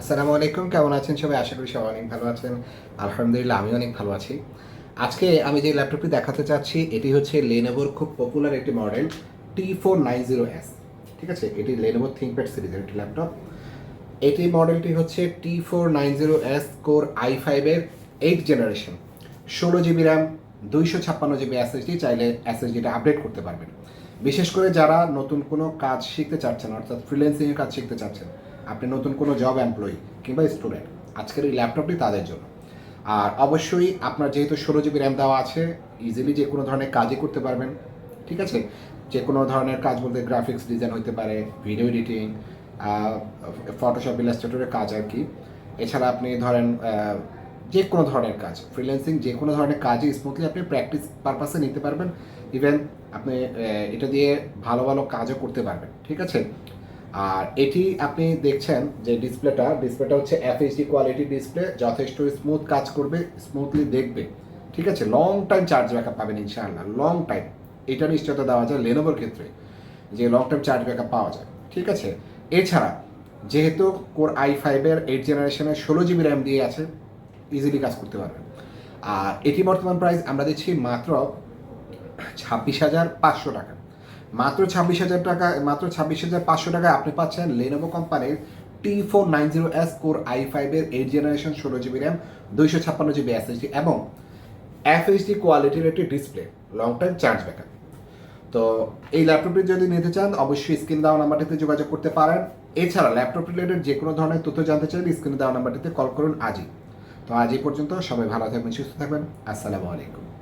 আসসালামু আলাইকুম, কেমন আছেন সবাই? আশা করি সবাই অনেক ভালো আছেন। আলহামদুলিল্লাহ আমি অনেক ভালো আছি। আজকে আমি যে ল্যাপটপটি দেখাতে চাচ্ছি, এটি হচ্ছে লেনোভোর খুব পপুলার একটি model T four nine zero S ঠিক আছে? এটি লেনোভো থিঙ্কপ্যাড সিরিজের একটি ল্যাপটপ এটি মডেলটি হচ্ছে T four nine zero S core I ফাইভের এইট জেনারেশন ষোলো জিবি র্যাম দুইশো ছাপ্পান্ন জিবি এসএসডি চাইলে এসএসডিটা আপডেট করতে পারবেন। বিশেষ করে যারা নতুন কোনো কাজ শিখতে চাচ্ছেন, অর্থাৎ ফ্রিল্যান্সিংয়ের কাজ শিখতে চাচ্ছেন আপনি নতুন কোনো জব এমপ্লয়ি কিংবা স্টুডেন্ট আজকের এই ল্যাপটপটি তাদের জন্য। আর অবশ্যই আপনার যেহেতু ষোলো জিবি র্যাম দেওয়া আছে ইজিলি যে কোনো ধরনের কাজই করতে পারবেন, ঠিক আছে? যে কোনো ধরনের কাজ বলতে গ্রাফিক্স ডিজাইন হতে পারে ভিডিও এডিটিং ফটোশপ ইলাস্ট্রেটরের কাজ আর কি। এছাড়া আপনি ধরেন যে কোনো ধরনের কাজ ফ্রিল্যান্সিং যে কোনো ধরনের কাজই স্মুথলি আপনি প্র্যাকটিস পারপাসে নিতে পারবেন। ইভেন আপনি এটা দিয়ে ভালো ভালো কাজও করতে পারবেন, ঠিক আছে? আর এটি আপনি দেখছেন যে ডিসপ্লেটা ডিসপ্লেটা হচ্ছে এফএইচডি কোয়ালিটি ডিসপ্লে যথেষ্ট স্মুথ কাজ করবে স্মুথলি দেখবে। ঠিক আছে? লং টাইম চার্জ ব্যাকআপ পাবেন ইনশাআল্লাহ লং টাইম এটা নিশ্চয়তা দেওয়া যায় লেনোভোর ক্ষেত্রে, যে লং টাইম চার্জ ব্যাকআপ পাওয়া যায়। ঠিক আছে? এছাড়া, যেহেতু কোর আই ফাইভের এইট জেনারেশনের ষোলো জিবি র্যাম দিয়ে আছে ইজিলি কাজ করতে পারবেন। আর এটি বর্তমান প্রাইস আমরা দিচ্ছি মাত্র ছাব্বিশ হাজার পাঁচশো টাকা। মাত্র ছাব্বিশ হাজার টাকা, মাত্র ছাব্বিশ হাজার পাঁচশো টাকায় আপনি পাচ্ছেন লেনোভো কোম্পানির T four nine zero S core I ফাইভের এইট জেনারেশন ষোলো জিবি র্যাম দুইশো ছাপ্পান্ন জিবি এসএসডি এবং এফএইচডি কোয়ালিটির একটি display long time charge backup তো এই ল্যাপটপটি যদি নিতে চান, অবশ্যই স্ক্রিন দেওয়া নাম্বারটিতে যোগাযোগ করতে পারেন। এছাড়া ল্যাপটপ রিলেটেড যে কোনো ধরনের তথ্য জানতে চাইলে স্ক্রিনে দেওয়া নাম্বারটিতে কল করুন আজই তো আজ এই পর্যন্ত সবাই ভালো থাকবেন, সুস্থ থাকবেন। আসসালামু আলাইকুম।